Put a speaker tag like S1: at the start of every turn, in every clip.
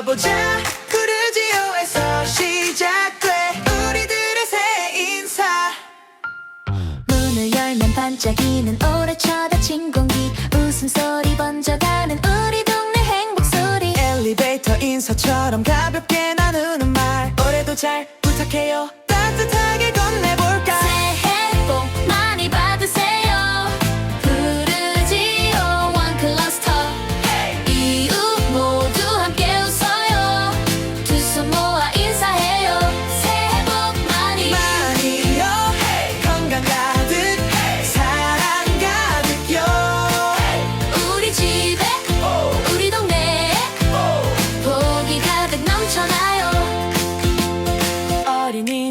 S1: 가보자. 크루지오에서 시작돼. 우리들의 새 인사.
S2: 문을 열면 반짝이는 오래 쳐다친 공기. 웃음소리 번져가는 우리 동네 행복소리.
S1: 엘리베이터 인사처럼 가볍게 나누는 말. 올해도 잘 부탁해요. 따뜻하게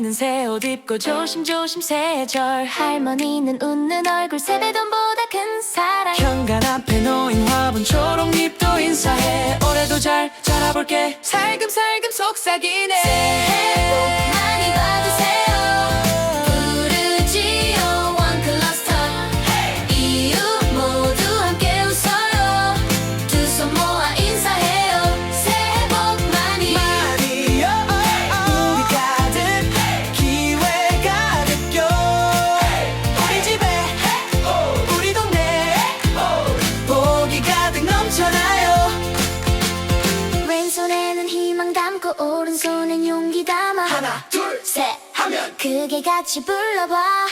S1: 어린이는 새 옷 입고
S2: 조심조심 새해절. 할머니는 웃는 얼굴 세배돈보다 큰 사랑.
S1: 현관 앞에 놓인 화분 초록잎도 인사해. 올해도 잘 자라볼게. 살금살금 속삭이네.
S2: 새해 복 담고 오른손엔 용기 담아
S1: 하나 둘
S2: 셋.
S1: 하면.
S2: 크게 같이 불러봐